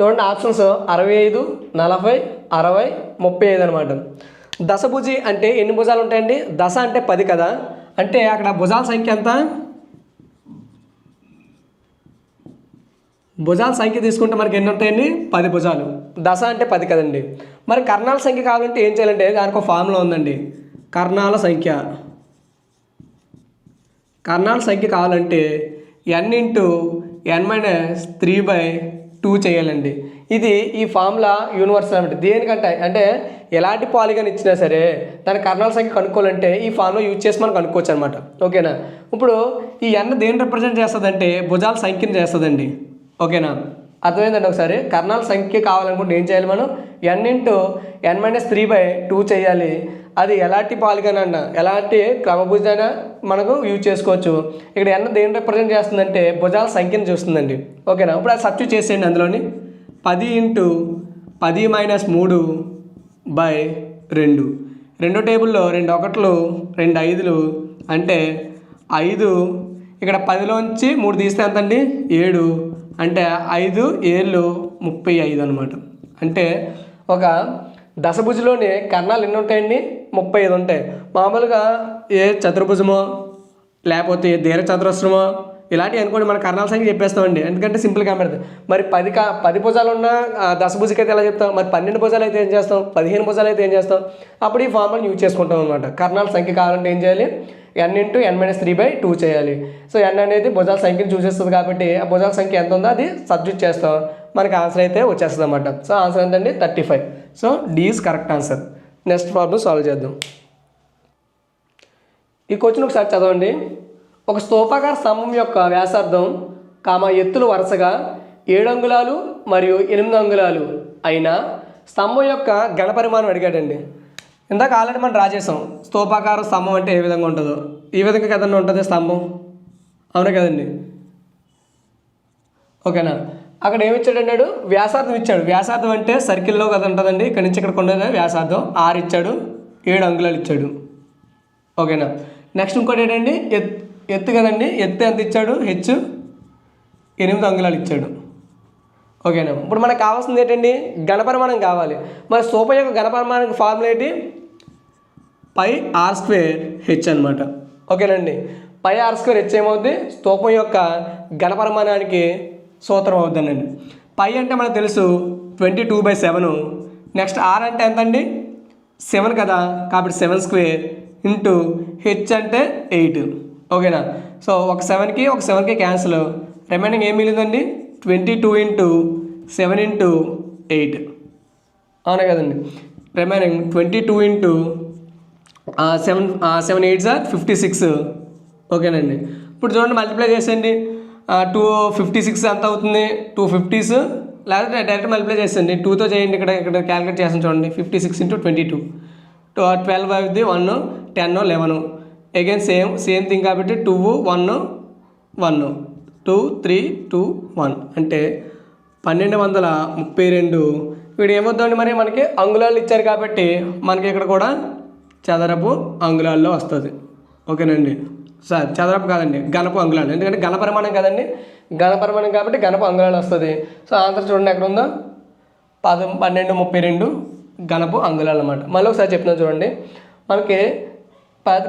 చూడండి ఆప్షన్స్ అరవై ఐదు నలభై అరవై ముప్పై ఐదు అనమాట దశభుజి అంటే ఎన్ని భుజాలు ఉంటాయండి? దశ అంటే పది కదా? అంటే అక్కడ భుజాల సంఖ్య ఎంత? భుజాల సంఖ్య తీసుకుంటే మనకి ఎన్ని ఉంటాయండి? పది భుజాలు. దశ అంటే పది కదండి. మరి కర్ణాల సంఖ్య కావాలంటే ఏం చేయాలంటే దానికి ఒక ఫార్ములా ఉందండి. కర్ణాల సంఖ్య. కర్ణాల సంఖ్య కావాలంటే N into N minus three by two చేయాలండి. ఇది ఈ ఫార్ములా యూనివర్సల్ అనమాట దేనికంటే అంటే ఎలాంటి పాలిగన్ ఇచ్చినా సరే దాని కర్ణాల సంఖ్య కనుక్కోవాలంటే ఈ ఫార్ములా యూజ్ చేసి మనం కనుక్కోవచ్చు అనమాట ఓకేనా? ఇప్పుడు ఈ ఎన్న దేని రిప్రజెంట్ చేస్తుందంటే భుజాల సంఖ్యను చేస్తుందండి. ఓకేనా? అర్థమైందండి ఒకసారి? కర్ణాల సంఖ్య కావాలనుకుంటే ఏం చేయాలి మనం? N into N minus three by two చేయాలి. అది ఎలాంటి పాలిగన్ ఎలాంటి క్రమభుజాన మనకు యూజ్ చేసుకోవచ్చు. ఇక్కడ ఎన్న దేని రిప్రజెంట్ చేస్తుందంటే భుజాల సంఖ్యను చూస్తుందండి. ఓకేనా? ఇప్పుడు అది సబ్స్టిట్యూట్ చేసేయండి అందులోని. పది ఇంటూ పది మైనస్ మూడు బై రెండు. రెండో టేబుల్లో రెండు ఒకట్లు రెండు ఐదులు అంటే ఐదు. ఇక్కడ పదిలోంచి మూడు తీస్తే ఎంతండి? ఏడు. అంటే ఐదు ఏళ్ళు ముప్పై ఐదు అనమాట అంటే ఒక దశభుజులోని కర్ణాలు ఎన్ని ఉంటాయండి? ముప్పై ఐదు ఉంటాయి. మామూలుగా ఏ చతుర్భుజమో లేకపోతే ఏ దీర్ఘ చతురస్రమో ఇలాంటివి అనుకోండి మన కర్ణాల సంఖ్య చెప్పేస్తామండి. ఎందుకంటే సింపుల్గా పెడతాం మరి పది కా పది భుజాలు ఉన్న దశభుజకి అయితే ఎలా చెప్తాం? మరి పన్నెండు భుజాలు అయితే ఏం చేస్తాం? పదిహేను భుజాలు అయితే ఏం చేస్తాం? అప్పుడు ఈ ఫార్ములను యూజ్ చేసుకుంటాం అనమాట కర్ణాల సంఖ్య కావాలంటే ఏం చేయాలి? N into N minus three by two చేయాలి. సో ఎన్ అనేది భుజాల సంఖ్యను చూసేస్తుంది కాబట్టి ఆ భుజాల సంఖ్య ఎంత ఉందో అది సబ్జెక్ట్ చేస్తాం. మనకి ఆన్సర్ అయితే వచ్చేస్తుంది అనమాట సో ఆన్సర్ ఏంటండి thirty five. So D is correct answer next problem solve చేద్దాం. ఈ క్వశ్చన్ ఒకసారి చదవండి. ఒక స్తూపాకార స్తంభం యొక్క వ్యాసార్థం కామ ఎత్తులు వరుసగా ఏడు అంగుళాలు మరియు ఎనిమిది అంగుళాలు అయిన స్తంభం యొక్క ఘన పరిమాణం అడిగాడండి. ఇందాక ఆల్రెడీ మనం డ్రా చేసాం స్తూపాకార స్తంభం అంటే ఏ విధంగా ఉంటుందో. ఈ విధంగా కదండి ఉంటుంది స్తంభం? అవునా కదండి. ఓకేనా? అక్కడ ఏమిచ్చాడు అన్నాడు? వ్యాసార్థం ఇచ్చాడు. వ్యాసార్థం అంటే సర్కిల్లో కదా ఉంటుందండి. ఇక్కడ నుంచి ఇక్కడ ఉండేది వ్యాసార్థం ఆరు ఇచ్చాడు ఏడు అంగుళాలు ఇచ్చాడు. ఓకేనా నెక్స్ట్ ఇంకోటి ఏంటండి? ఎత్ ఎత్తు కదండి. ఎత్తు ఎంత ఇచ్చాడు? హెచ్ ఎనిమిది అంగుళాలు ఇచ్చాడు. ఓకేనా ఇప్పుడు మనకు కావాల్సింది ఏంటండి? ఘనపరిమాణం కావాలి. మన సోప యొక్క ఘనపరిమాణం ఫార్ములా ఏంటి? పై ఆర్ స్క్వేర్ హెచ్ అనమాట ఓకేనండి పై ఆర్ స్క్వేర్ హెచ్ ఏమవుద్ది? స్తూపం యొక్క ఘనపరిమాణానికి సూత్రం అవుతుందండి. పై అంటే మనకు తెలుసు twenty two by seven. Next R అంటే ఎంతండి? సెవెన్ కదా. కాబట్టి సెవెన్ స్క్వేర్ ఇంటూ హెచ్ అంటే ఎయిట్. ఓకేనా? సో ఒక సెవెన్కి ఒక సెవెన్కి క్యాన్సిల్. రిమైనింగ్ ఏం మిగిలిందండి? Twenty two into seven into eight. అవునా కదండి? Remaining twenty two into seven seven eight sir fifty six. ఓకేనండి. ఇప్పుడు చూడండి మల్టిప్లై చేసేయండి. టూ ఫిఫ్టీ సిక్స్ ఎంత అవుతుంది? టూ ఫిఫ్టీస్ లేకపోతే డైరెక్ట్ మల్టిప్లై చేసేయండి. టూతో చేయండి ఇక్కడ ఇక్కడ క్యాలిక్యులేట్ చేస్తాను చూడండి. Fifty six into twenty two twelve అవుద్ది one ten eleven again same same thing కాబట్టి two one one two three two one అంటే పన్నెండు వందల ముప్పై రెండు. వీడు ఏమవుతుందండి మరి మనకి? అంగుళాలు ఇచ్చారు కాబట్టి మనకి ఇక్కడ కూడా చదరపు అంగుళాల్లో వస్తుంది. ఓకేనండి. సార్ చదరపు కాదండి గణపు అంగుళాలు. ఎందుకంటే గణపరిమాణం కదండి? గణపరిమాణం కాబట్టి గణపు అంగుళాలు వస్తుంది. సో ఆన్సర్ చూడండి ఎక్కడ ఉందో పద పన్నెండు ముప్పై రెండు గణపు అంగుళాలు అన్నమాట. మళ్ళీ ఒకసారి చెప్తున్నాను చూడండి. మనకి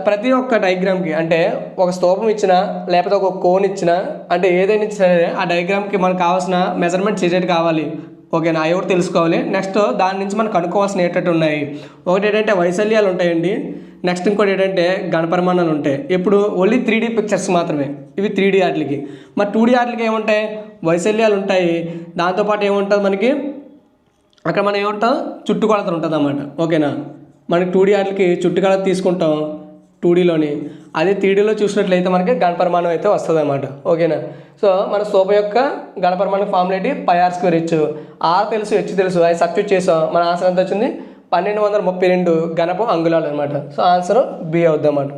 ప్రతి ఒక్క డయాగ్రామ్కి అంటే ఒక స్తూపం ఇచ్చినా లేకపోతే ఒక కోన్ ఇచ్చిన అంటే ఏదైనా సరే ఆ డయాగ్రామ్కి మనకు కావాల్సిన మెజర్మెంట్ చేసేది కావాలి? ఓకేనా అవి కూడా తెలుసుకోవాలి. నెక్స్ట్ దాని నుంచి మనం కనుక్కోవాల్సిన ఏంటంటే ఉన్నాయి? ఒకటి ఏంటంటే వైశల్యాలు ఉంటాయండి. నెక్స్ట్ ఇంకోటి ఏంటంటే గణపరిమాణాలు ఉంటాయి ఇప్పుడు ఓన్లీ త్రీ డీ పిక్చర్స్ మాత్రమే. ఇవి త్రీ డీ ఆటలకి మరి టూ డీ ఆటలకి ఏముంటాయి? వైశల్యాలు ఉంటాయి. దాంతోపాటు ఏముంటుంది మనకి? అక్కడ మనం ఏమంటాం? చుట్టుకొలత ఉంటుంది అన్నమాట ఓకేనా? మనకి టూ డీ ఆటలకి చుట్టుకొలత తీసుకుంటాం టూ డీలోని అదే త్రీ డీలో చూసినట్లయితే మనకి గణపరిమాణం అయితే వస్తుంది అనమాట ఓకేనా? సో మన సోప యొక్క గణపరిమాణం ఫార్ములేటి pi R square H R తెలుసు హెచ్ తెలుసు. అది సబ్స్టిట్యూట్ చేసాం. మన ఆన్సర్ ఎంత వచ్చింది? పన్నెండు వందల ముప్పై రెండు గణపం అంగుళాలు అనమాట సో ఆన్సర్ బి అవుద్ది అన్నమాట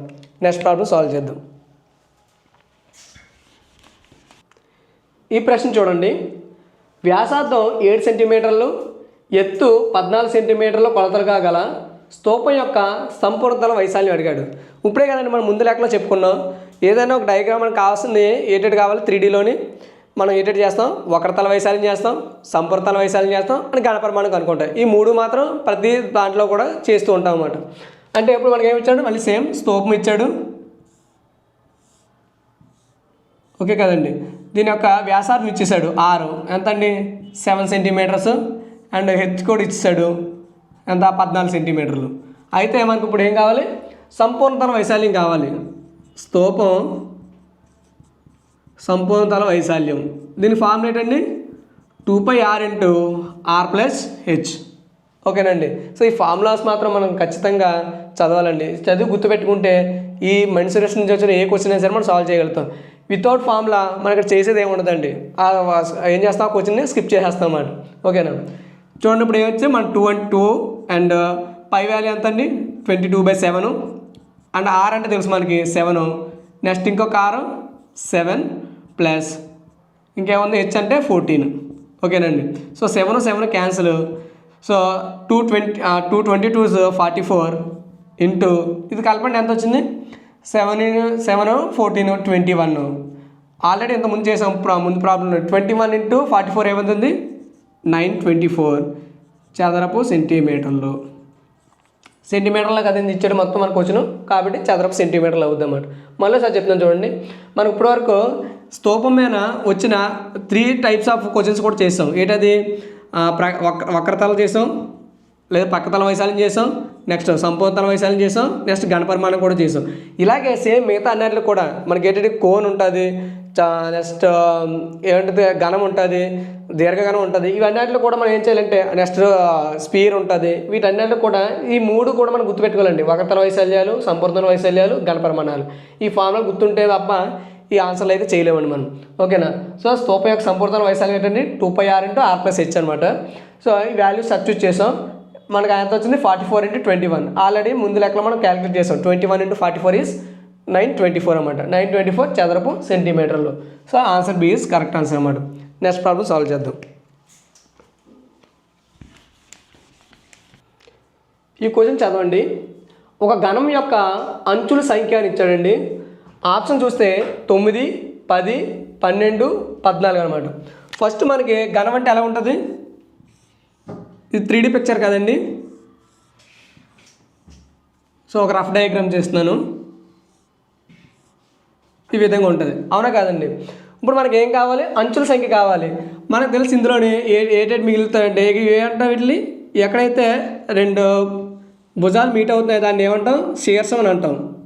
నెక్స్ట్ ప్రాబ్లం సాల్వ్ చేద్దాం. ఈ ప్రశ్న చూడండి. వ్యాసార్థం ఏడు సెంటీమీటర్లు ఎత్తు పద్నాలుగు సెంటీమీటర్ల కొలతలు గల స్తూపం యొక్క సంపూర్ణతల వైశాల్యం అడిగాడు. ఇప్పుడే కదండి మనం ముందు లెక్కలో చెప్పుకున్నాం. ఏదైనా ఒక డయాగ్రామ్ మనకు కావాల్సింది ఏటెడ్ కావాలి త్రీ డీలోని మనం ఏటెట్ చేస్తాం వక్రతల వైశాల్యం చేస్తాం సంపూర్తల వైశాల్యం చేస్తాం అని గణపరమాణం కనుక్కుంటాం ఈ మూడు మాత్రం ప్రతి దాంట్లో కూడా చేస్తూ ఉంటాం అన్నమాట. అంటే ఇప్పుడు మనకి ఏమి ఇచ్చాడు? మళ్ళీ సేమ్ స్తూపం ఇచ్చాడు. ఓకే కదండి. దీని యొక్క వ్యాసార్థం ఇచ్చేసాడు ఆరు. ఎంత అండి సెవెన్ సెంటీమీటర్స్. అండ్ హెచ్ కూడా ఇచ్చేసాడు ఎంత? పద్నాలుగు సెంటీమీటర్లు. అయితే మనకు ఇప్పుడు ఏం కావాలి? సంపూర్ణతల వైశాల్యం కావాలి. స్తూపం సంపూర్ణతల వైశాల్యం. దీని ఫార్ములేట్ అండి two pi R into R plus H. ఓకేనండి. సో ఈ ఫార్ములాస్ మాత్రం మనం ఖచ్చితంగా చదవాలండి. చదివి గుర్తుపెట్టుకుంటే ఈ మెన్సురేషన్ నుంచి వచ్చిన ఏ క్వశ్చన్ అయినా సరే మనం సాల్వ్ చేయగలుగుతాం. వితౌట్ ఫార్ములా మనం ఇక్కడ చేసేది ఏమి ఉండదండి ఆ ఏం చేస్తాం? ఆ క్వశ్చన్ని స్కిప్ చేసేస్తాం అన్నమాట. ఓకేనా? చూడండి ఇప్పుడు ఏమొచ్చి మన two and two and pi value ఎంత అండి twenty two by seven. And R అంటే తెలుసు మనకి? సెవెన్. నెక్స్ట్ ఇంకొక ఆరు? సెవెన్. ప్లస్ ఇంకేముంది హెచ్ అంటే ఫోర్టీన్ ఓకేనండి. So seven seven cancel so two twenty two twenty two forty four into ఇది కలపండి ఎంత వచ్చింది seven seven fourteen twenty one already ఇంత ముందు చేసాం ప్రా- ముందు problem twenty one into forty four ఏమవుతుంది నైన్ ట్వంటీ ఫోర్ చదరపు సెంటీమీటర్లు సెంటీమీటర్లో కదా ఇచ్చాడు మొత్తం మనకు వచ్చిన కాబట్టి చదరపు సెంటీమీటర్లు అవుద్ది అన్నమాట. మళ్ళీ సార్ చెప్తున్నాను చూడండి. మనం ఇప్పటివరకు స్తూపం మీద వచ్చిన త్రీ టైప్స్ ఆఫ్ క్వశ్చన్స్ కూడా చేసాం ఏంటది? ప్ర వక్ర వక్రతలు చేసాం లేదా పక్కతల వైశాల్యం చేసాం నెక్స్ట్ సంపూర్ణతల వైశాల్యం చేసాం నెక్స్ట్ గణపరిమాణం కూడా చేసాం ఇలాగే సేమ్ మిగతా అన్నిటిలో కూడా మనకి ఏంటంటే కోన్ ఉంటుంది నెక్స్ట్ um, ఏంటిది? ఘనం ఉంటుంది దీర్ఘఘనం ఉంటుంది. ఇవన్నిటిలో కూడా మనం ఏం చేయాలంటే నెక్స్ట్ స్పీర్ ఉంటుంది. వీటన్నిటిలో కూడా ఈ మూడు కూడా మనం గుర్తుపెట్టుకోవాలండి. వక్రతల వైశాల్యాలు సంపూర్ణ వైశాల్యాలు గణపరిమాణాలు ఈ ఫార్ములా గుర్తుంటే తప్ప ఈ ఆన్సర్లు అయితే చేయలేమండి మనం. ఓకేనా? సో స్తూపం యొక్క సంపూర్ణ వైశాల్యం ఏంటండి two pi R into R plus H అనమాట సో ఈ వాల్యూ సబ్స్టిట్యూట్ చేసాం. మనకు ఎంత వచ్చింది? Forty four into twenty one already ముందు లెక్కలో మనం క్యాలిక్యులేట్ చేసాం. Twenty one into forty four is nine twenty four అనమాట నైన్ ట్వంటీ ఫోర్ చదరపు సెంటీమీటర్లు so answer B is correct answer అనమాట నెక్స్ట్ ప్రాబ్లం సాల్వ్ చేద్దాం. ఈ క్వశ్చన్ చదవండి. ఒక ఘనం యొక్క అంచుల సంఖ్య అని ఇచ్చాడండి. ఆప్షన్ చూస్తే తొమ్మిది పది పన్నెండు పద్నాలుగు అనమాట ఫస్ట్ మనకి ఘనం అంటే ఎలా ఉంటుంది? ఇది త్రీ పిక్చర్ కదండి. సో ఒక రఫ్ డయాగ్రామ్ చేస్తున్నాను. ఈ విధంగా ఉంటుంది. అవునా కాదండి? ఇప్పుడు మనకి ఏం కావాలి? అంచుల సంఖ్య కావాలి. మనకు తెలిసి ఇందులోని ఏ ఏటేట్ మిగులుతాయంటే ఏమంటాం వీటిని? ఎక్కడైతే రెండు భుజాలు మీట్ అవుతున్నాయి దాన్ని ఏమంటాం? శీర్షం అని అంటాం.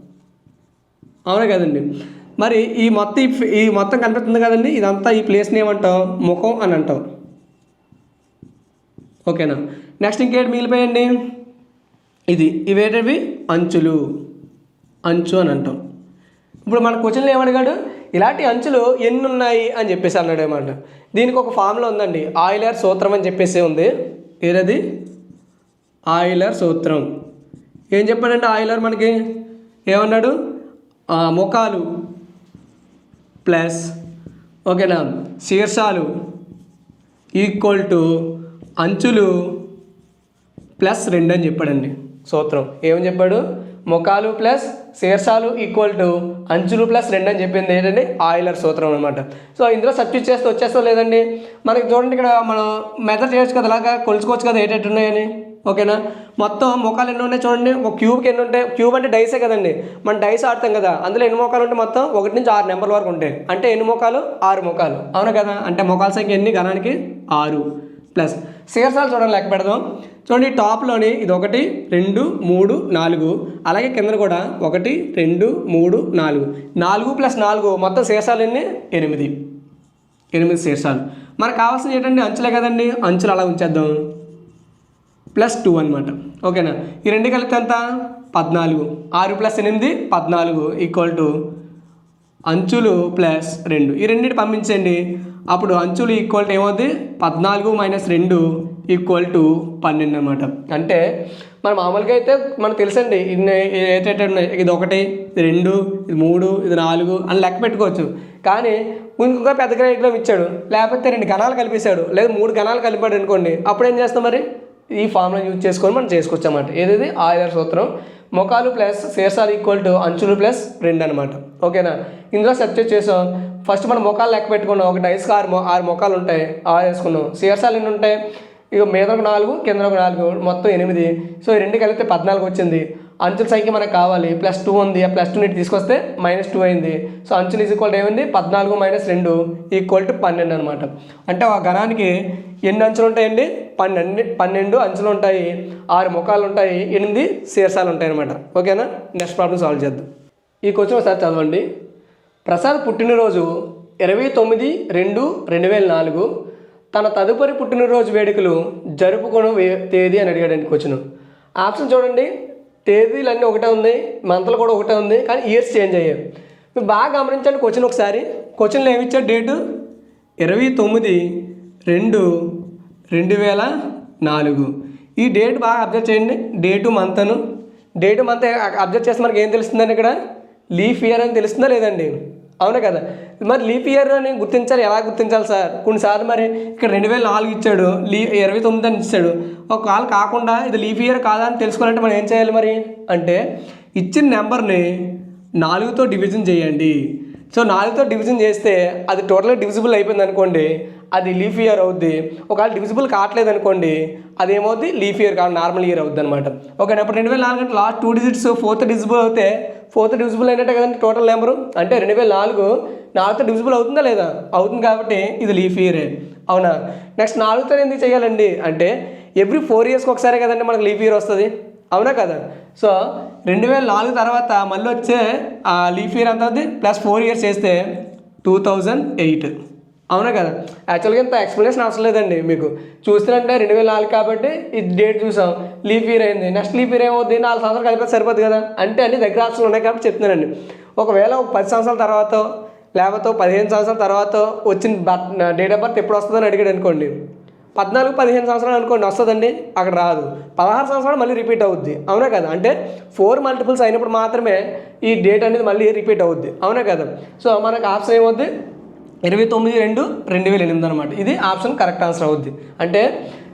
అవునా కదండి? మరి ఈ మొత్తం ఈ- ఈ మొత్తం కనిపిస్తుంది కదండి? ఇదంతా ఈ ప్లేస్ని ఏమంటాం? ముఖం అని అంటాం. ఓకేనా? నెక్స్ట్ ఇంకేంటి మిగిలిపోయండి? ఇది ఇవేటవి? అంచులు. అంచు అని అంటాం. ఇప్పుడు మన క్వశ్చన్లో ఏమడిగాడు? ఇలాంటి అంచులు ఎన్ని ఉన్నాయి అని చెప్పేసి అన్నాడు అనమాట దీనికి ఒక ఫార్ములా ఉందండి. ఆయిలర్ సూత్రం అని చెప్పేసి ఉంది. ఏదది? ఆయిలర్ సూత్రం. ఏం చెప్పాడంటే ఆయిలర్ మనకి? ఏమన్నాడు? ముఖాలు ప్లస్ ఓకేనా శీర్షాలు ఈక్వల్ టు అంచులు ప్లస్ రెండు అని చెప్పాడండి. సూత్రం. ఏమని చెప్పాడు? ముఖాలు ప్లస్ శీర్షాలు ఈక్వల్ టు అంచులు ప్లస్ రెండు అని చెప్పింది ఏంటంటే ఆయిలర్ సూత్రం అనమాట సో ఇందులో సబ్స్టిట్యూట్ చేస్తే వచ్చేస్తా లేదండి? మనకి చూడండి ఇక్కడ మనం మెథడ్ చేయొచ్చు కదా అలాగా కొలుచుకోవచ్చు కదా ఏటట్టున్నాయని ఓకేనా? మొత్తం ముఖాలు ఎన్ని ఉన్నాయి చూడండి. ఒక క్యూబ్కి ఎన్ని ఉంటాయి? క్యూబ్ అంటే డైసే కదండి. మనం డైస్ ఆడతాం కదా. అందులో ఎన్ని ముఖాలు ఉంటే మొత్తం? ఒకటి నుంచి ఆరు నెంబర్ల వరకు ఉంటాయి. అంటే ఎన్ని ముఖాలు ఆరు ముఖాలు అవును కదా? అంటే ముఖాల సంఖ్య ఎన్ని? గణానికి ఆరు ప్లస్. శీర్షాలు చూడండి లెక్క పెడదాం. చూడండి ఈ టాప్లోని ఇది ఒకటి రెండు మూడు నాలుగు. అలాగే కింద కూడా ఒకటి రెండు మూడు నాలుగు. నాలుగు ప్లస్ నాలుగు. మొత్తం శీర్షాలు ఎన్ని? ఎనిమిది. ఎనిమిది శీర్షాలు. మనకు కావాల్సింది ఏంటండి? అంచులే కదండి. అంచులు అలా ఉంచేద్దాం. ప్లస్ టూ అనమాట ఓకేనా? ఈ రెండు కలిపి ఎంత? పద్నాలుగు. ఆరు ప్లస్ ఎనిమిది పద్నాలుగు ఈక్వల్ టు అంచులు ప్లస్ రెండు. ఈ రెండింటి పంపించండి. అప్పుడు అంచులు ఈక్వల్ టు ఏమవుతుంది పద్నాలుగు మైనస్ రెండు ఈక్వల్ టు పన్నెండు అనమాట అంటే మన మామూలుగా అయితే మనకు తెలుసండి ఇన్ని ఏటేటే ఉన్నాయి? ఇది ఒకటి ఇది రెండు ఇది మూడు ఇది నాలుగు అని లెక్క పెట్టుకోవచ్చు. కానీ ఇంకొక పెద్ద గ్రేడ్లో ఇచ్చాడు. లేకపోతే రెండు గణాలు కలిపేశాడు. లేదా మూడు గణాలు కలిపాడు అనుకోండి. అప్పుడు ఏం చేస్తాం మరి? ఈ ఫార్ములా యూజ్ చేసుకొని మనం చేసుకోవచ్చు అనమాట ఏది ఆయిలర్ సూత్రం మొఖాలు ప్లస్ శీర్షాలు ఈక్వల్ టు అంచులు ప్లస్ రెండు అనమాట ఓకేనా? ఇందులో సబ్జెక్ట్ చేసాం ఫస్ట్ మనం మొఖాలు లెక్క పెట్టుకున్నాం. ఒక డైస్ ఆరు మొ- ఆరు మొఖాలు ఉంటాయి. ఆరు వేసుకున్నాం. శీర్షాలు ఎన్ని ఉంటాయి? ఇక మీద ఒక నాలుగు కింద ఒక నాలుగు మొత్తం ఎనిమిది. సో ఈ రెండు కలిపితే పద్నాలుగు వచ్చింది. అంచుల సంఖ్య మనకు కావాలి. ప్లస్ టూ ఉంది. ఆ ప్లస్ టూ నీటి తీసుకొస్తే మైనస్ టూ అయింది. సో అంచులు ఈజ్ ఈక్వల్ ఏమైంది? పద్నాలుగు మైనస్ రెండు ఈక్వల్ టు పన్నెండు అనమాట అంటే ఒక గణానికి ఎన్ని అంచులు ఉంటాయండి? పన్నెండు పన్నెండు అంచులు ఉంటాయి. ఆరు ముఖాలు ఉంటాయి. ఎనిమిది శీర్షాలు ఉంటాయి అనమాట ఓకేనా? నెక్స్ట్ ప్రాబ్లం సాల్వ్ చేద్దాం. ఈ క్వశ్చన్ ఒకసారి చదవండి. ప్రసాద్ పుట్టినరోజు ఇరవై తొమ్మిది రెండు రెండు వేల నాలుగు. తన తదుపరి పుట్టినరోజు వేడుకలు జరుపుకున్న తేదీ అని అడిగాడండి క్వశ్చన్. ఆప్షన్ చూడండి. తేదీలన్నీ ఒకటే ఉంది మంతలు కూడా ఒకటే ఉంది కానీ ఇయర్స్ చేంజ్ అయ్యాయి. మీరు బాగా గమనించండి క్వశ్చన్ ఒకసారి. క్వశ్చన్లో ఏమి ఇచ్చారు డేటు? ఇరవై తొమ్మిది రెండు రెండు వేల నాలుగు. ఈ డేట్ బాగా అబ్జర్వ్ చేయండి. డేటు మంతను. డేటు మంత్ అబ్జర్వ్ చేస్తే మనకి ఏం తెలుస్తుందండి ఇక్కడ? లీఫ్ ఇయర్ అని తెలుస్తుందా లేదండి? అవునా కదా? మరి లీఫ్ ఇయర్ అని గుర్తించాలి ఎలా గుర్తించాలి సార్? కొన్నిసార్లు మరి ఇక్కడ రెండు వేల నాలుగు ఇచ్చాడు లీ ఇరవై తొమ్మిది అని ఇచ్చాడు. ఒకవేళ కాకుండా ఇది లీఫ్ ఇయర్ కాదా అని తెలుసుకోవాలంటే మనం ఏం చేయాలి మరి? అంటే ఇచ్చిన నెంబర్ని నాలుగుతో డివిజన్ చేయండి. సో నాలుగుతో డివిజన్ చేస్తే అది టోటల్గా డివిజిబుల్ అయిపోయింది అనుకోండి అది లీఫ్ ఇయర్ అవుద్ది. ఒకవేళ డివిజిబుల్ కావట్లేదు అనుకోండి అదేమవుద్ది? లీఫ్ ఇయర్ కాదు నార్మల్ ఇయర్ అవుద్ది అనమాట ఓకే అప్పుడు రెండు వేల నాలుగు అంటే last two digits fourth divisible అవుతే ఫోర్త్ డివిజిబుల్ అయినట్టే కదండి టోటల్ నెంబరు అంటే రెండు వేల నాలుగు నాలుగుతో డివిజిబుల్ అవుతుందా లేదా? అవుతుంది కాబట్టి ఇది లీఫ్ ఇయరే. అవునా? నెక్స్ట్ నాలుగుతో ఎందుకు చేయాలండి? అంటే ఎవ్రీ ఫోర్ ఇయర్స్కి ఒకసారి కదండి మనకు లీఫ్ ఇయర్ వస్తుంది. అవునా కదా? సో రెండు వేల నాలుగు తర్వాత మళ్ళీ వచ్చే ఆ లీఫ్ ఇయర్ ఎంత అవుతుంది ప్లస్ ఫోర్ ఇయర్స్ చేస్తే టూ థౌజండ్ ఎయిట్ అవునా కదా? యాక్చువల్గా ఇంత ఎక్స్ప్లెనేషన్ అవసరం లేదండి మీకు. చూస్తున్నట్టే రెండు వేల నాలుగు కాబట్టి ఈ డేట్ చూసాం. లీఫ్ ఇయర్ అయింది. నెక్స్ట్ లీఫ్ ఇయర్ ఏమవుద్ది? నాలుగు సంవత్సరాలు కలిపితే సరిపోద్ది కదా? అంటే అన్ని దగ్గర ఆప్షన్లు ఉన్నాయి కాబట్టి చెప్తున్నానండి. ఒకవేళ ఒక పది సంవత్సరాల తర్వాత లేకపోతే పదిహేను సంవత్సరాల తర్వాత వచ్చిన బర్త్ డేట్ ఆఫ్ బర్త్ ఎప్పుడు వస్తుందని అడిగాడు అనుకోండి. పద్నాలుగు పదిహేను సంవత్సరాలు అనుకోండి వస్తుందండి? అక్కడ రాదు. పదహారు సంవత్సరాలు మళ్ళీ రిపీట్ అవుద్ది. అవునా కదా? అంటే ఫోర్ మల్టిపుల్స్ అయినప్పుడు మాత్రమే ఈ డేట్ అనేది మళ్ళీ రిపీట్ అవుద్ది. అవునా కదా? సో మనకు ఆప్షన్ ఏమవుద్ది? ఇరవై తొమ్మిది రెండు రెండు వేల ఎనిమిది అనమాట ఇది ఆప్షన్ కరెక్ట్ ఆన్సర్ అవుద్ది. అంటే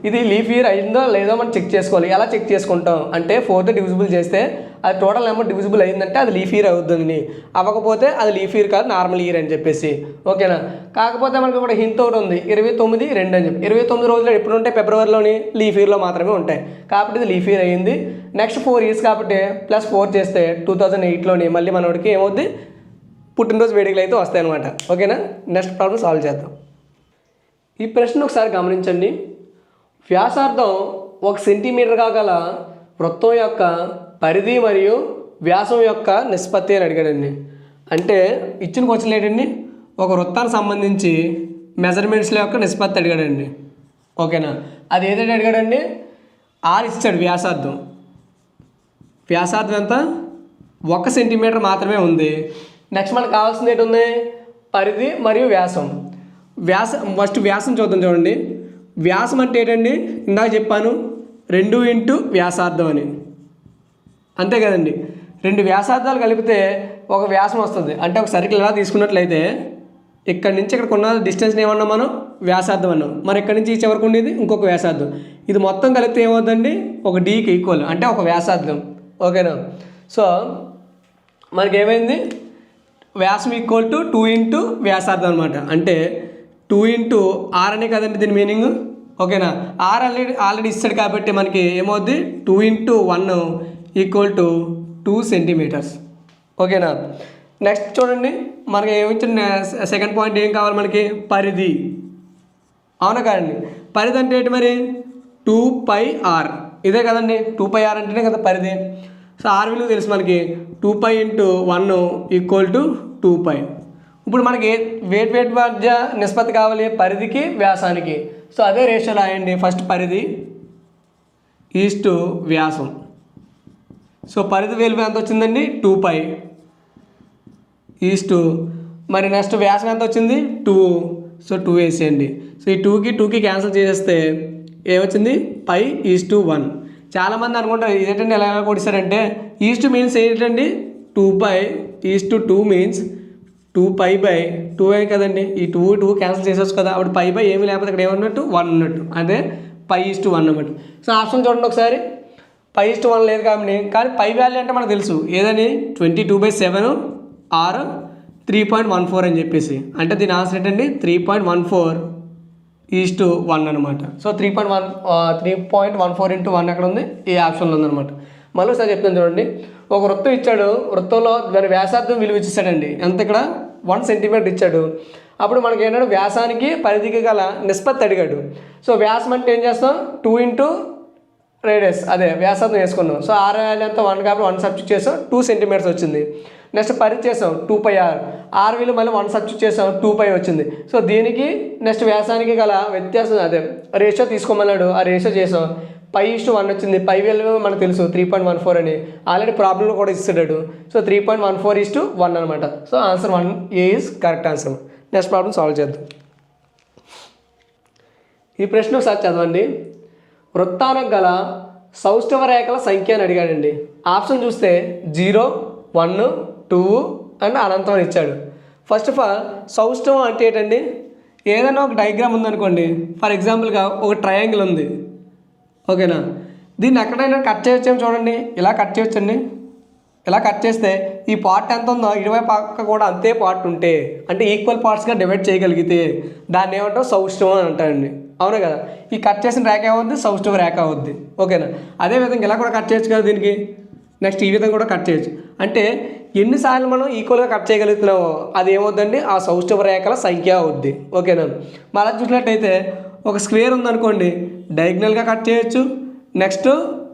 ఇది లీఫ్ ఇయర్ అయిందో లేదో మనం చెక్ చేసుకోవాలి. ఎలా చెక్ చేసుకుంటాం? అంటే ఫోర్త్ డివిజిబుల్ చేస్తే అది టోటల్ నెంబర్ డివిజిబుల్ అయిందంటే అది లీఫ్ ఇయర్ అవుతుందని అవ్వకపోతే అది లీఫ్ ఇయర్ కాదు నార్మల్ ఇయర్ అని చెప్పేసి. ఓకేనా? కాకపోతే మనకి ఇక్కడ హింత్ ఒకటి ఉంది. ఇరవై తొమ్మిది రెండు అని చెప్పి. ఇరవై తొమ్మిది రోజులు ఎప్పుడు ఉంటాయి? ఫిబ్రవరిలోని లీఫ్ ఇయర్లో మాత్రమే ఉంటాయి. కాబట్టి ఇది లీఫ్ ఇయర్ అయ్యింది నెక్స్ట్ ఫోర్ ఇయర్స్ కాబట్టి ప్లస్ ఫోర్ చేస్తే టూ థౌజండ్ ఎయిట్లోని మళ్ళీ మనోడికి ఏమవుద్ది? పుట్టినరోజు వేడుకలు అయితే వస్తాయి అనమాట ఓకేనా? నెక్స్ట్ ప్రాబ్లం సాల్వ్ చేద్దాం. ఈ ప్రశ్న ఒకసారి గమనించండి. వ్యాసార్థం ఒక సెంటీమీటర్ కాగల వృత్తం యొక్క పరిధి మరియు వ్యాసం యొక్క నిష్పత్తి అని అడిగాడండి. అంటే ఇచ్చిన క్వశ్చన్ ఏంటండి? ఒక వృత్తానికి సంబంధించి మెజర్మెంట్స్ల యొక్క నిష్పత్తి అడిగాడండి. ఓకేనా? అది ఏదైతే అడిగాడండి? ఆరు ఇచ్చాడు వ్యాసార్థం. వ్యాసార్థం ఎంత? ఒక సెంటీమీటర్ మాత్రమే ఉంది. నెక్స్ట్ మనకు కావాల్సింది ఏంటి ఉంది పరిధి మరియు వ్యాసం. వ్యాసం ఫస్ట్ వ్యాసం చూద్దాం చూడండి. వ్యాసం అంటే ఏంటండి? ఇందాక చెప్పాను రెండు ఇంటూ వ్యాసార్థం అని. అంతే కదండి. రెండు వ్యాసార్థాలు కలిపితే ఒక వ్యాసం వస్తుంది. అంటే ఒక సర్కిల్ ఎలా తీసుకున్నట్లయితే ఇక్కడ నుంచి ఇక్కడ కొన్న డిస్టెన్స్ని ఏమన్నాం మనం? వ్యాసార్థం అన్నాం. మరి ఇక్కడ నుంచి ఈ చివరికి ఉండేది? ఇంకొక వ్యాసార్థం. ఇది మొత్తం కలిపితే ఏమవుతుందండి? ఒక డీకి ఈక్వల్ అంటే ఒక వ్యాసార్థం. ఓకేనా? సో మనకి ఏమైంది వ్యాసం ఈక్వల్ టు టూ ఇంటూ వ్యాసార్థం అనమాట అంటే టూ ఇంటూ ఆర్ అనే కదండి దీని మీనింగ్ ఓకేనా? ఆర్ ఆల్రెడీ ఆల్రెడీ ఇస్తాడు కాబట్టి మనకి ఏమవుద్ది? Two into one equal to two centimetres ఓకేనా? నెక్స్ట్ చూడండి. మనకి ఏమిచ్చిన సెకండ్ పాయింట్ ఏం కావాలి మనకి? పరిధి. అవునా కాదండి? పరిధి అంటే ఏంటి మరి? టూ పై ఆర్ ఇదే కదండి. టూ పై ఆర్ అంటేనే కదా పరిధి. సో ఆర్ విలువ తెలుసు మనకి. Two pi into one equal to two pi ఇప్పుడు మనకి ఏ వేట్ వేట్ మధ్య నిష్పత్తి కావాలి పరిధికి వ్యాసానికి. సో అదే రేషియో రాయండి ఫస్ట్ పరిధి ఈస్ట్ వ్యాసం. సో పరిధి విలువ ఎంత వచ్చిందండి? టూ పై ఈస్ట్ మరి నెక్స్ట్ వ్యాసం ఎంత వచ్చింది? టూ సో టూ వేసేయండి. సో ఈ టూకి టూకి క్యాన్సిల్ చేసేస్తే ఏమొచ్చింది? పై ఈస్ టు వన్ చాలామంది అనుకుంటారు ఏంటంటే ఎలా ఎలా కొడిస్తారంటే ఈస్ట్ మీన్స్ ఏంటండి? Two pi is to two means two pi by two ఏ కదండి? ఈ టూ టూ క్యాన్సిల్ చేసేవచ్చు కదా అప్పుడు పై బై ఏమి లేకపోతే ఇక్కడ ఏమన్నట్టు? వన్ ఉన్నట్టు అదే పై ఈస్ట్ వన్ అన్నమాట. సో ఆప్షన్ చూడండి ఒకసారి. ఫైవ్ ఈస్ట్ వన్ లేదు కాబట్టి కానీ పై వాల్యూ అంటే మనకు తెలుసు. ఏదని? Twenty two by seven or three point one four అని చెప్పేసి. అంటే దీని ఆన్సర్ ఏంటండి? Three point one four. Is to one అనమాట so three point one three point one four into one ఎక్కడ ఉంది ఈ ఆప్షన్లో ఉందన్నమాట. మళ్ళీ ఒకసారి చెప్తాను చూడండి. ఒక వృత్తం ఇచ్చాడు. వృత్తంలో దాని వ్యాసార్థం విలువ ఇచ్చేసాడండి. ఎంత ఇక్కడ? వన్ సెంటీమీటర్ ఇచ్చాడు. అప్పుడు మనకి ఏంటంటే వ్యాసానికి పరిధికి గల నిష్పత్తి అడిగాడు. సో వ్యాసం అంటే ఏం చేస్తాం? టూ ఇంటూ రేడియస్ అదే వ్యాసార్థం వేసుకున్నాం. సో ఆర్ ఎంత? వన్ కాబట్టి వన్ సబ్జెక్ట్ చేసాం. టూ సెంటీమీటర్స్ వచ్చింది. నెక్స్ట్ పరిధి చేసాం టూ పై ఆర్ ఆర్ విలువ మళ్ళీ వన్ సబ్జెక్ట్ చేసాం టూ పై వచ్చింది. సో దీనికి నెక్స్ట్ వ్యాసానికి గల వ్యత్యాసం అదే. రేషియో తీసుకోమన్నాడు ఆ రేషియో చేసాం. పై ఇష్టు వన్ వచ్చింది. పై విలువ మనకు తెలుసు త్రీ పాయింట్ వన్ ఫోర్ అని. ఆల్రెడీ ప్రాబ్లంలో కూడా ఇస్తున్నాడు. So three point one four is to one అనమాట so answer one A is correct answer next problem solve చేద్దాం. ఈ ప్రశ్న ఒకసారి చదవండి. వృత్తానికి గల సౌష్ఠవ రేఖల సంఖ్య అని అడిగాడండి. ఆప్షన్ చూస్తే జీరో వన్ టూ అండ్ అనంతం అని ఇచ్చాడు. ఫస్ట్ ఆఫ్ ఆల్ సౌష్టవం అంటే ఏంటండి? ఏదైనా ఒక డయాగ్రామ్ ఉందనుకోండి. ఫర్ ఎగ్జాంపుల్గా ఒక ట్రయాంగిల్ ఉంది. ఓకేనా దీన్ని ఎక్కడైనా కట్ చేయొచ్చేమో చూడండి. ఇలా కట్ చేయొచ్చండి. ఇలా కట్ చేస్తే ఈ పార్ట్ ఎంత ఉందో ఇటువైపు పక్క కూడా అంతే పార్ట్ ఉంటే అంటే ఈక్వల్ పార్ట్స్గా డివైడ్ చేయగలిగితే దాన్ని ఏమంటాం సౌష్టవం అని అంటారండి. అవునా కదా? ఈ కట్ చేసిన రేఖ అవుద్ది సౌష్టవ రేఖ అవుద్ది. ఓకేనా అదేవిధంగా ఇలా కూడా కట్ చేయొచ్చు కదా దీనికి? నెక్స్ట్ ఈ విధంగా కూడా కట్ చేయొచ్చు. అంటే ఎన్నిసార్లు మనం ఈక్వల్గా కట్ చేయగలుగుతున్నామో అది ఏమవుద్దండి? ఆ సౌష్ఠవ రేఖల సంఖ్య అవుద్ది. ఓకేనా మళ్ళీ చూసినట్టయితే ఒక స్క్వేర్ ఉందనుకోండి డయాగ్నల్గా కట్ చేయొచ్చు. నెక్స్ట్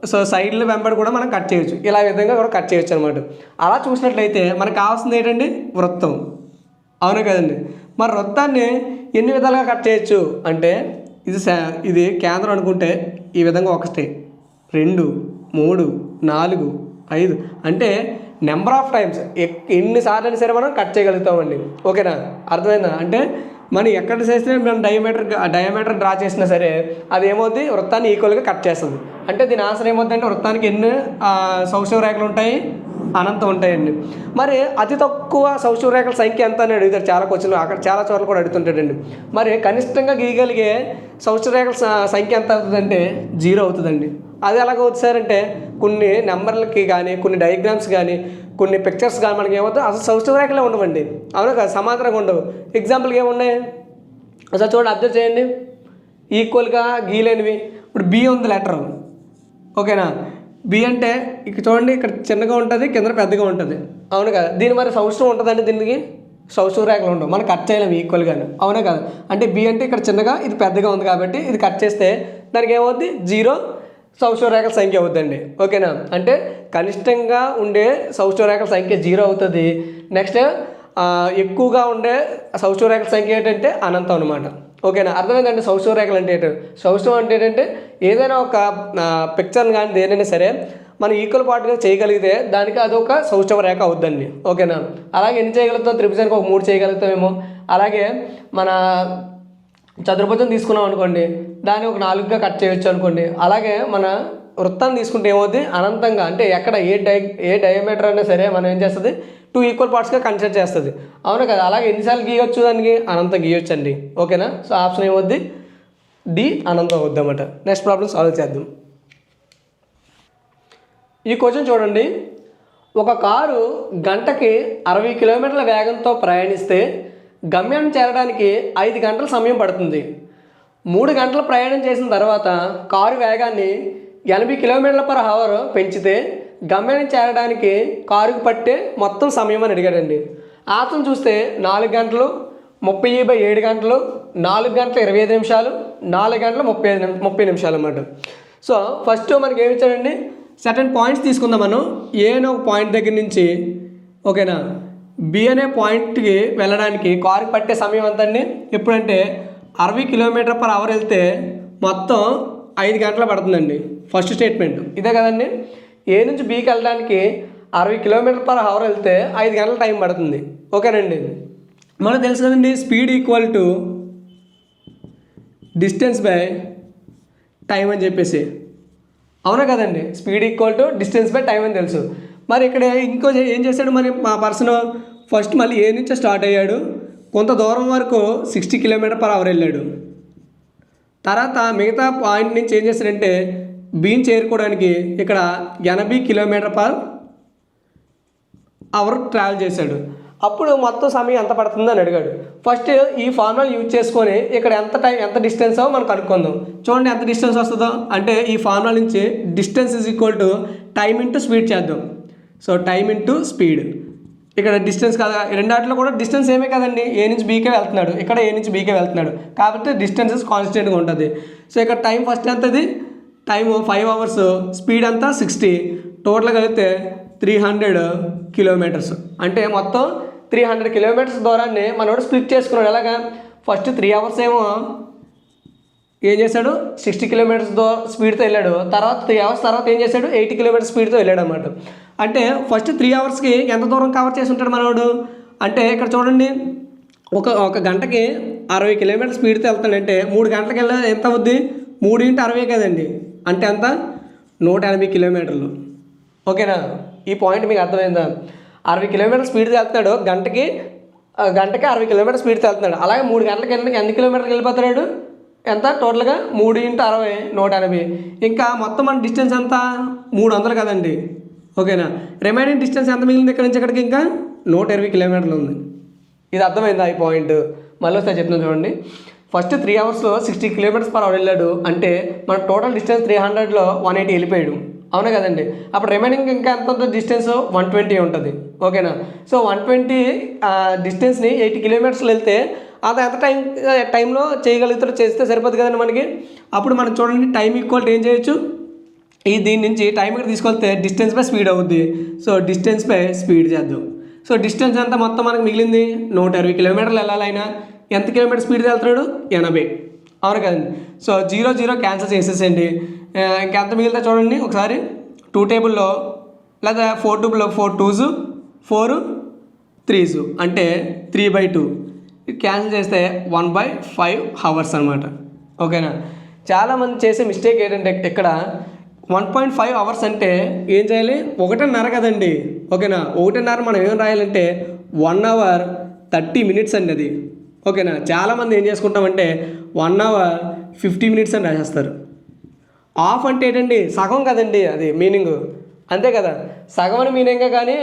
సో సైడ్లు వెంబడి కూడా మనం కట్ చేయొచ్చు. ఇలా విధంగా కూడా కట్ చేయొచ్చు అనమాట అలా చూసినట్లయితే మనకు కావాల్సింది ఏంటండి? వృత్తం. అవును కదండి? మరి వృత్తాన్ని ఎన్ని విధాలుగా కట్ చేయొచ్చు? అంటే ఇది ఇది కేంద్రం అనుకుంటే ఈ విధంగా ఒకటి రెండు మూడు నాలుగు ఐదు. అంటే నెంబర్ ఆఫ్ టైమ్స్ ఎన్నిసార్లు అయినా సరే మనం కట్ చేయగలుగుతామండి. ఓకేనా? అర్థమైందా? అంటే మనం ఎక్కడ చేస్తే మనం డయామీటర్ డయామీటర్ డ్రా చేసినా సరే అది ఏమవుద్ది? వృత్తాన్ని ఈక్వల్గా కట్ చేస్తుంది. అంటే దీని ఆన్సర్ ఏమవుద్ది అంటే వృత్తానికి ఎన్ని ఆ, రేఖలు ఉంటాయి? అనంతం ఉంటాయండి. మరి అతి తక్కువ సౌష్ఠవ రేఖల సంఖ్య ఎంత అని అడుగుతారు చాలా క్వశ్చన్లు. అక్కడ చాలా చోట్ల కూడా అడుగుతుంటాడండి. మరి కనిష్టంగా గీయగలిగే సౌష్ఠవ రేఖల సంఖ్య ఎంత అవుతుందంటే జీరో అవుతుందండి. అది ఎలాగ వచ్చారంటే కొన్ని నెంబర్లకి కానీ కొన్ని డయాగ్రామ్స్ కానీ కొన్ని పిక్చర్స్ కానీ మనకి ఏమవుతుంది అసలు సౌష్ఠవ రేఖలే ఉండవండి. అవును కదా సమాంతరంగా ఉండవు. ఎగ్జాంపుల్కి ఏమున్నాయి? అసలు చూడండి అబ్జర్వ్ చేయండి. ఈక్వల్గా గీలేనివి ఇప్పుడు బి ఉంది లెటర్ ఓకేనా? బి అంటే ఇక చూడండి ఇక్కడ చిన్నగా ఉంటుంది కింద పెద్దగా ఉంటుంది. అవును కదా? దీని మరి సంవత్సరం ఉంటుందండి దీనికి? సంవత్సరం రేఖలు ఉండవు. మనం కట్ చేయలేము ఈక్వల్గాను అవునా కదా? అంటే బి అంటే ఇక్కడ చిన్నగా ఇది పెద్దగా ఉంది కాబట్టి ఇది కట్ చేస్తే దానికి ఏమవుద్ది? జీరో సంవత్సర రేఖల సంఖ్య అవుతుందండి ఓకేనా? అంటే కనిష్టంగా ఉండే సంవత్సర రేఖల సంఖ్య జీరో అవుతుంది. నెక్స్ట్ ఎక్కువగా ఉండే సంవత్సర రేఖల సంఖ్య ఏంటంటే అనంతం అనమాట ఓకేనా? అర్థమైందండి? సౌష్ఠవ రేఖలు అంటే ఏంటో? సౌష్ఠవం అంటే ఏంటంటే ఏదైనా ఒక పిక్చర్ని కానీ దేనైనా సరే మనం ఈక్వల్ పార్ట్గా చేయగలిగితే దానికి అదొక సౌష్ఠవ రేఖ అవుద్దండి. ఓకేనా? అలాగే ఎన్ని చేయగలుగుతాం? త్రిభుజానికి ఒక మూడు చేయగలుగుతామేమో. అలాగే మన చతుర్భుజం తీసుకున్నాం అనుకోండి దాన్ని ఒక నాలుగుగా కట్ చేయొచ్చు అనుకోండి. అలాగే మన వృత్తాన్ని తీసుకుంటే ఏమవుతుంది అనంతంగా అంటే ఎక్కడ ఏ డై ఏ డయామీటర్ అయినా సరే మనం ఏం చేస్తుంది? టూ ఈక్వల్ పార్ట్స్గా కన్సిడర్ చేస్తుంది. అవును కదా? అలాగే ఎన్నిసార్లు గీయొచ్చు దానికి? అనంతం గీయొచ్చు అండి ఓకేనా? సో ఆప్షన్ ఏమవుద్ది? డి అనంతం అవుద్ది అన్నమాట నెక్స్ట్ ప్రాబ్లం సాల్వ్ చేద్దాం. ఈ క్వశ్చన్ చూడండి. ఒక కారు గంటకి అరవై కిలోమీటర్ల వేగంతో ప్రయాణిస్తే గమ్యాన్ని చేరడానికి ఐదు గంటల సమయం పడుతుంది. మూడు గంటల ప్రయాణం చేసిన తర్వాత కారు వేగాన్ని ఎనభై కిలోమీటర్ల పర్ అవర్ పెంచితే గమ్యాన్ని చేరడానికి కారుకు పట్టే మొత్తం సమయం అని అడిగాడండి. అతను చూస్తే నాలుగు గంటలు ముప్పై బై ఏడు గంటలు నాలుగు గంటల ఇరవై ఐదు నిమిషాలు నాలుగు గంటల ముప్పై ఐదు ముప్పై నిమిషాలు అన్నమాట. సో ఫస్ట్ మనకి ఏమి ఇచ్చాడండి? సర్టన్ పాయింట్స్ తీసుకుందాం మనం. ఏ అనే ఒక పాయింట్ దగ్గర నుంచి ఓకేనా? బి అనే పాయింట్కి వెళ్ళడానికి కారుకి పట్టే సమయం ఎంత అండి ఎప్పుడంటే అరవై కిలోమీటర్ పర్ అవర్ వెళ్తే మొత్తం ఐదు గంటలు పడుతుందండి. First statement. ఇదే కదండి. ఏ నుంచి బీకి వెళ్ళడానికి అరవై కిలోమీటర్ పర్ అవర్ వెళ్తే ఐదు గంటల టైం పడుతుంది. ఓకేనండి. మనకు తెలుసు కదండి speed equal to distance by time అని చెప్పేసి. అవునా కదండి? Speed equal to distance by time అని తెలుసు. మరి ఇక్కడ ఇంకో ఏం చేశాడు మరి మా పర్సన్? ఫస్ట్ మళ్ళీ ఏ నుంచో స్టార్ట్ అయ్యాడు. కొంత దూరం వరకు సిక్స్టీ కిలోమీటర్ పర్ అవర్ వెళ్ళాడు. తర్వాత మిగతా పాయింట్ నుంచి ఏం చేశాడంటే బీన్ చేరుకోవడానికి ఇక్కడ ఎనభై కిలోమీటర్ పర్ అవర్ ట్రావెల్ చేశాడు. అప్పుడు మొత్తం సమయం ఎంత పడుతుందో అని అడిగాడు. ఫస్ట్ ఈ ఫార్ములా యూజ్ చేసుకొని ఇక్కడ ఎంత టైం ఎంత డిస్టెన్స్ మనం కనుక్కుందాం. చూడండి ఎంత డిస్టెన్స్ వస్తుందో. అంటే ఈ ఫార్ములా నుంచి distance is equal to time into speed చేద్దాం. సో టైం ఇంటూ స్పీడ్ ఇక్కడ డిస్టెన్స్ కదా. రెండాటిలో కూడా డిస్టెన్స్ ఏమే కదండి? ఏ నుంచి బీకే వెళ్తున్నాడు. ఇక్కడ ఏ నుంచి బీకే వెళ్తున్నాడు. కాబట్టి డిస్టెన్సెస్ కాన్స్టెంట్గా ఉంటుంది. సో ఇక్కడ టైం ఫస్ట్ ఎంతది? టైము ఫైవ్ అవర్స్ స్పీడ్ అంతా సిక్స్టీ. టోటల్ కలిపితే త్రీ హండ్రెడ్ కిలోమీటర్స్. అంటే మొత్తం త్రీ హండ్రెడ్ కిలోమీటర్స్ దూరాన్ని మనోడు స్ప్లిట్ చేసుకున్నాడు. ఎలాగా? ఫస్ట్ త్రీ అవర్స్ ఏమో ఏం చేశాడు? సిక్స్టీ కిలోమీటర్స్ దో స్పీడ్తో వెళ్ళాడు. తర్వాత త్రీ అవర్స్ తర్వాత ఏం చేశాడు? ఎయిటీ కిలోమీటర్స్ స్పీడ్తో వెళ్ళాడు అనమాట అంటే ఫస్ట్ త్రీ అవర్స్కి ఎంత దూరం కవర్ చేసి ఉంటాడు మనోడు? అంటే ఇక్కడ చూడండి. ఒక ఒక గంటకి అరవై కిలోమీటర్ స్పీడ్తో వెళ్తాడంటే మూడు గంటలకు వెళ్ళా ఎంత అవుద్ది? మూడు అరవై కదండి. అంటే అంత నూట ఎనభై కిలోమీటర్లు. ఓకేనా? ఈ పాయింట్ మీకు అర్థమైందా? అరవై కిలోమీటర్ స్పీడ్తో వెళ్తున్నాడు గంటకి గంటకి అరవై కిలోమీటర్ స్పీడ్తో వెళ్తున్నాడు అలాగే మూడు గంటలకు వెళ్ళడానికి ఎన్ని కిలోమీటర్కి వెళ్ళిపోతున్నాడు? ఎంత? టోటల్గా మూడు ఇంటూ అరవై నూట ఎనభై. ఇంకా మొత్తం మన డిస్టెన్స్ ఎంత? మూడు వందలు కదండి. ఓకేనా? రిమైనింగ్ డిస్టెన్స్ ఎంత మిగిలింది ఇక్కడ నుంచి ఇక్కడికి ఇంకా? నూట ఇరవై కిలోమీటర్లు ఉంది. ఇది అర్థమైందా ఈ పాయింట్? మళ్ళీ ఒకసారి చెప్తున్నాను చూడండి. ఫస్ట్ త్రీ అవర్స్లో సిక్స్టీ కిలోమీటర్స్ పర్ అవర్ వెళ్ళాడు. అంటే మన టోటల్ డిస్టెన్స్ త్రీ హండ్రెడ్లో వన్ ఎయిటీ వెళ్ళిపోయాడు. అవునా కదండి? అప్పుడు రిమైనింగ్ ఇంకా ఎంత డిస్టెన్స్? వన్ ట్వంటీ ఉంటుంది. ఓకేనా? సో వన్ ట్వంటీ డిస్టెన్స్ని ఎయిటీ కిలోమీటర్స్లో వెళ్తే అది ఎంత టైం టైంలో చేయగలుగుతారో చేస్తే సరిపోదు కదండి మనకి? అప్పుడు మనం చూడండి టైం ఈక్వల్ ఏం చేయొచ్చు? ఈ దీని నుంచి టైం ఇక్కడ తీసుకెళ్తే డిస్టెన్స్ బై స్పీడ్ అవుద్ది. సో డిస్టెన్స్ బై స్పీడ్ చేద్దాం. సో డిస్టెన్స్ ఎంత మొత్తం మనకు మిగిలింది? నూట ఇరవై కిలోమీటర్లు వెళ్ళాలైనా ఎంత కిలోమీటర్ స్పీడ్ వెళ్తున్నాడు? ఎనభై. అవును కదండి. సో జీరో జీరో క్యాన్సిల్ చేసేసేయండి. ఇంకెంత మిగిలితే చూడండి. ఒకసారి టూ టేబుల్లో లేదా ఫోర్ టూబుల్లో ఫోర్ టూజు ఫోర్ త్రీజు అంటే త్రీ బై టూ క్యాన్సిల్ చేస్తే వన్ బై ఫైవ్ హవర్స్ అనమాట ఓకేనా? చాలామంది చేసే మిస్టేక్ ఏంటంటే ఇక్కడ వన్ పాయింట్ ఫైవ్ అవర్స్ అంటే ఏం చేయాలి? ఒకటిన్నర కదండి. ఓకేనా? ఒకటిన్నర మనం ఏం రాయాలంటే వన్ అవర్ థర్టీ మినిట్స్ అండి అది. ఓకేనా? చాలామంది ఏం చేసుకుంటామంటే వన్ అవర్ ఫిఫ్టీ మినిట్స్ అని రాసేస్తారు. ఆఫ్ అంటే ఏంటండి? సగం కదండి అది మీనింగ్ అంతే కదా? సగం అని మీనింగే కానీ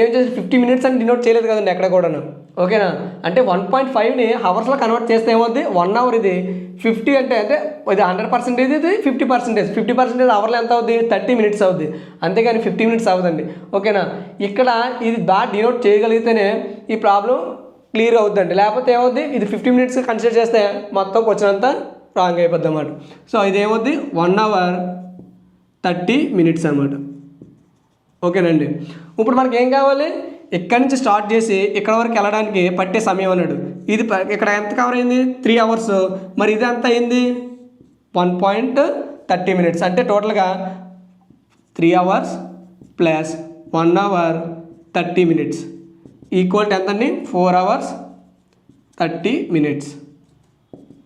ఏం చేసి ఫిఫ్టీ మినిట్స్ అని డినోట్ చేయలేదు కదండి ఎక్కడ కూడాను. ఓకేనా? అంటే వన్ పాయింట్ ఫైవ్ని హవర్స్లో కన్వర్ట్ చేస్తే ఏమవుద్ది? వన్ అవర్ ఇది. ఫిఫ్టీ అంటే అంటే ఇది హండ్రెడ్ పర్సెంటేజ్ ఇది ఫిఫ్టీ పర్సెంటేజ్ ఫిఫ్టీ పర్సెంటేజ్ అవర్లో ఎంత అవుద్ది థర్టీ మినిట్స్ అవుద్ది. అంతేగాని ఫిఫ్టీ మినిట్స్ అవ్వదండి. ఓకేనా? ఇక్కడ ఇది బాగా డినోట్ చేయగలిగితేనే ఈ ప్రాబ్లం క్లియర్ అవుతుందండి లేకపోతే ఏమవుద్ది? ఇది ఫిఫ్టీ మినిట్స్ కన్సిడర్ చేస్తే మొత్తం క్వశ్చన్ రాంగ్ అయిపోద్ది అన్నమాట. సో ఇది ఏమవుద్ది? వన్ అవర్ థర్టీ మినిట్స్ అనమాట ఓకేనండి. ఇప్పుడు మనకి ఏం కావాలి? ఇక్కడి నుంచి స్టార్ట్ చేసి ఇక్కడ వరకు వెళ్ళడానికి పట్టే సమయం అన్నాడు. ఇది ఇక్కడ ఎంత కవర్ అయింది? త్రీ అవర్స్ మరి ఇది ఎంత అయింది? వన్ పాయింట్ థర్టీ మినిట్స్ అంటే టోటల్గా three hours plus one hour thirty minutes equal to అండి? Four hours thirty minutes.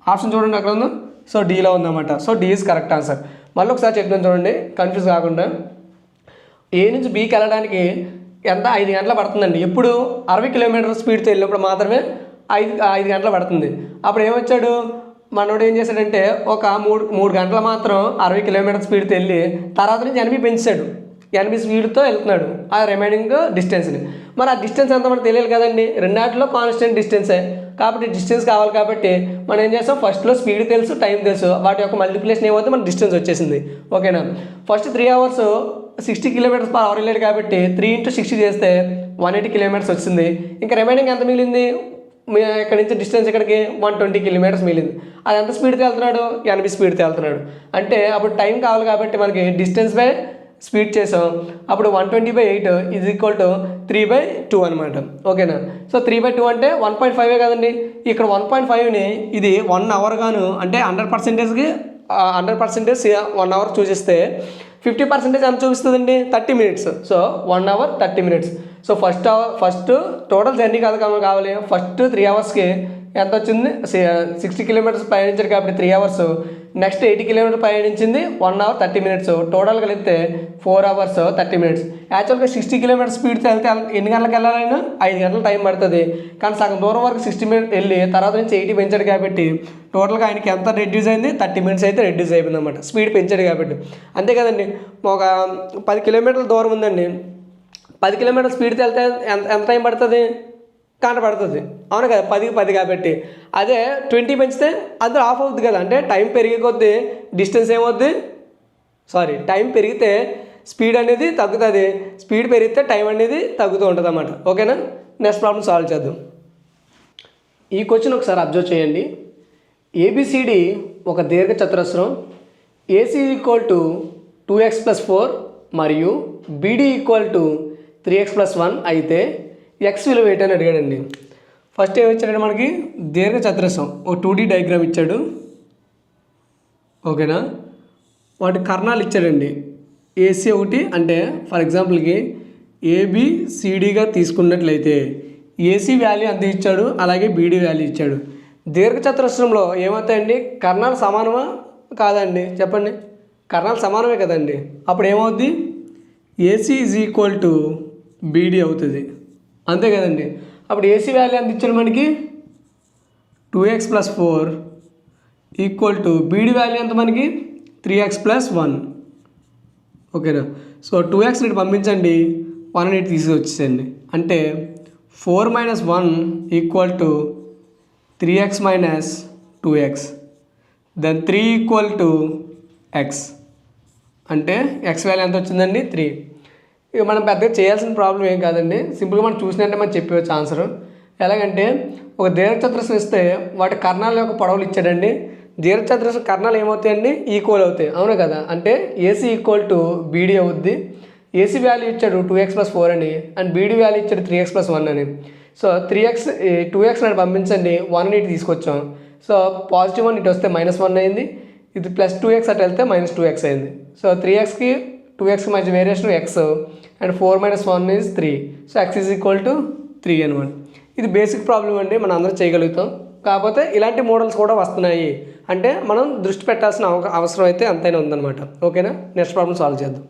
Option చూడండి అక్కడ ఉందో? సో డీలో ఉందన్నమాట. So D is correct answer మళ్ళీ ఒకసారి చెప్తాను చూడండి. కన్ఫ్యూజ్ కాకుండా. ఏ నుంచి బీకి వెళ్ళడానికి ఎంత? ఐదు గంటలు పడుతుందండి. ఎప్పుడు? అరవై కిలోమీటర్ స్పీడ్తో వెళ్ళినప్పుడు మాత్రమే ఐదు ఐదు గంటలు పడుతుంది. అప్పుడు ఏమొచ్చాడు? మనోడు ఏం చేశాడంటే ఒక మూడు మూడు గంటలు మాత్రం అరవై కిలోమీటర్ స్పీడ్తో వెళ్ళి తర్వాత నుంచి ఎనభై పెంచాడు. ఎనభై స్పీడ్తో వెళ్తున్నాడు. ఆ రిమైనింగ్ డిస్టెన్స్ని మరి ఆ డిస్టెన్స్ ఎంత మనకు తెలియాలి కదండి? రెండాటిలో కాన్స్టెంట్ డిస్టెన్సే కాబట్టి డిస్టెన్స్ కావాలి కాబట్టి మనం ఏం చేస్తాం? ఫస్ట్లో స్పీడ్ తెలుసు టైం తెలుసు. వాటి యొక్క మల్టిప్లేషన్ ఏమవుతుంది మన డిస్టెన్స్ వచ్చేసింది. ఓకేనా? First three hours sixty kilometres per hour వెళ్ళాడు కాబట్టి త్రీ ఇంటూ సిక్స్టీ చేస్తే వన్ ఎయిటీ కిలోమీటర్స్ వచ్చింది. ఇంకా రిమైనింగ్ ఎంత మిగిలింది? మీ- ఇక్కడ నుంచి డిస్టెన్స్ ఇక్కడికి వన్ ట్వంటీ కిలోమీటర్స్ మిగిలింది. అది ఎంత స్పీడ్తో వెళ్తున్నాడు? ఎనభై స్పీడ్తో వెళ్తున్నాడు. అంటే అప్పుడు టైం కావాలి కాబట్టి మనకి డిస్టెన్స్ బై స్పీడ్ చేసాం అప్పుడు one twenty by eight is equal to three by two అనమాట ఓకేనా? సో త్రీ బై టూ అంటే వన్ పాయింట్ ఫైవే కదండి? ఇక్కడ వన్ పాయింట్ ఫైవ్ని ఇది వన్ అవర్ గాను అంటే హండ్రెడ్ పర్సెంటేజ్కి హండ్రెడ్ పర్సెంటేజ్ వన్ అవర్ చూసిస్తే ఫిఫ్టీ పర్సెంటేజ్ ఎంత చూపిస్తుందండి? Thirty minutes so one hour thirty minutes so first hour first total journey కాదు కావాలి. ఫస్ట్ త్రీ అవర్స్కి ఎంత వచ్చింది సిక్స్టీ కిలోమీటర్స్ పయనించాడు కాబట్టి three hours next eighty kilometre పయనించింది one hour thirty minutes టోటల్గా వెళ్తే ఫోర్ అవర్స్ థర్టీ మినిట్స్ యాక్చువల్గా సిక్స్టీ కిలోమీటర్ స్పీడ్తో వెళ్తే ఎన్ని గంటలకు వెళ్ళాలైనా? ఐదు గంటల టైం పడుతుంది. కానీ సగం దూరం వరకు సిక్స్టీ మినిట్ వెళ్ళి తర్వాత నుంచి ఎయిటీ పెంచాడు కాబట్టి టోటల్గా ఆయనకి ఎంత రెడ్యూస్ అయింది? థర్టీ మినిట్స్ అయితే రెడ్యూస్ అయిపోయింది అనమాట స్పీడ్ పెంచాడు కాబట్టి. అంతే కదండి. ఒక పది కిలోమీటర్ల దూరం ఉందండి. పది కిలోమీటర్ స్పీడ్తో వెళ్తే ఎంత ఎంత టైం పడుతుంది? కనపడుతుంది. అవును కదా పదికి పది కాబట్టి. అదే ట్వంటీ పెంచితే అందరూ ఆఫ్ అవుతుంది కదా. అంటే టైం పెరిగే కొద్దీ డిస్టెన్స్ ఏమవుద్ది? సారీ టైం పెరిగితే స్పీడ్ అనేది తగ్గుతుంది. స్పీడ్ పెరిగితే టైం అనేది తగ్గుతూ ఉంటుంది అన్నమాట ఓకేనా? నెక్స్ట్ ప్రాబ్లం సాల్వ్ చేద్దాం. ఈ క్వశ్చన్ ఒకసారి అబ్జర్వ్ చేయండి. ఏబిసిడి ఒక దీర్ఘ చతురస్రం AC equal to two x plus four మరియు BD equal to three x plus one అయితే ఎక్స్ విలువ అని అడిగాడండి. ఫస్ట్ ఏమి ఇచ్చాడంటే మనకి? దీర్ఘ చతురస్రం. ఒక టూ డీ డయాగ్రామ్ ఇచ్చాడు. ఓకేనా వాటి కర్ణాలు ఇచ్చాడండి. ఏసీ ఒకటి అంటే ఫర్ ఎగ్జాంపుల్కి ఏబిసిడిగా తీసుకున్నట్లయితే ఏసీ వాల్యూ అంత ఇచ్చాడు? అలాగే బీడీ వాల్యూ ఇచ్చాడు. దీర్ఘచతురస్రంలో ఏమవుతాయండి? కర్ణాలు సమానమా? కాదండి. చెప్పండి. కర్ణాలు సమానమే కదండి. అప్పుడు ఏమవుద్ది? AC is equal to BD అవుతుంది. అంతే కదండి. అప్పుడు ఏసీ వాల్యూ ఎంత ఇచ్చాడు మనకి? Two x plus four equal to BD value ఎంత మనకి? త్రీ ఎక్స్ ప్లస్ వన్ ఓకేనా సో టూ ఎక్స్ ఇటు పంపించండి. వన్ ఇటు తీసుకొచ్చేయండి అంటే four minus one equal to three x minus two x then three equal to x అంటే x value ఎంత వచ్చిందండి? త్రీ ఇక మనం పెద్దగా చేయాల్సిన ప్రాబ్లం ఏం కాదండి. సింపుల్గా మనం చూసినట్టే మనం చెప్పేవచ్చు ఆన్సర్ ఎలాగంటే ఒక దీర్ఘచతురస్రం ఇస్తే వాటి కర్ణాల యొక్క పొడవులు ఇచ్చాడండి. దీర్ఘచతురస్ర కర్ణాలు ఏమవుతాయండి? ఈక్వల్ అవుతాయి. అవును కదా? అంటే ఏసీ ఈక్వల్ టు బీడీ అవుద్ది. ఏసీ వాల్యూ ఇచ్చాడు టూ ఎక్స్ ప్లస్ ఫోర్ అని. అండ్ బీడీ వాల్యూ ఇచ్చాడు త్రీ ఎక్స్ ప్లస్ వన్ అని. So three x two x నాడు పంపించండి. వన్ ఇటు తీసుకొచ్చాం. సో పాజిటివ్ వన్ ఇటు వస్తే మైనస్ వన్ అయింది. ఇది ప్లస్ టూ ఎక్స్ అటు వెళ్తే మైనస్ టూ ఎక్స్ అయింది. సో త్రీ ఎక్స్కి టూ ఎక్స్ మధ్య variation x and four minus one is three so x is equal to three అనమాట ఇది బేసిక్ ప్రాబ్లం అండి మనం అందరూ చేయగలుగుతాం. కాకపోతే ఇలాంటి మోడల్స్ కూడా వస్తున్నాయి. అంటే మనం దృష్టి పెట్టాల్సిన అవసరం అయితే అంతైనా ఉందన్నమాట. ఓకేనా నెక్స్ట్ ప్రాబ్లం సాల్వ్ చేద్దాం.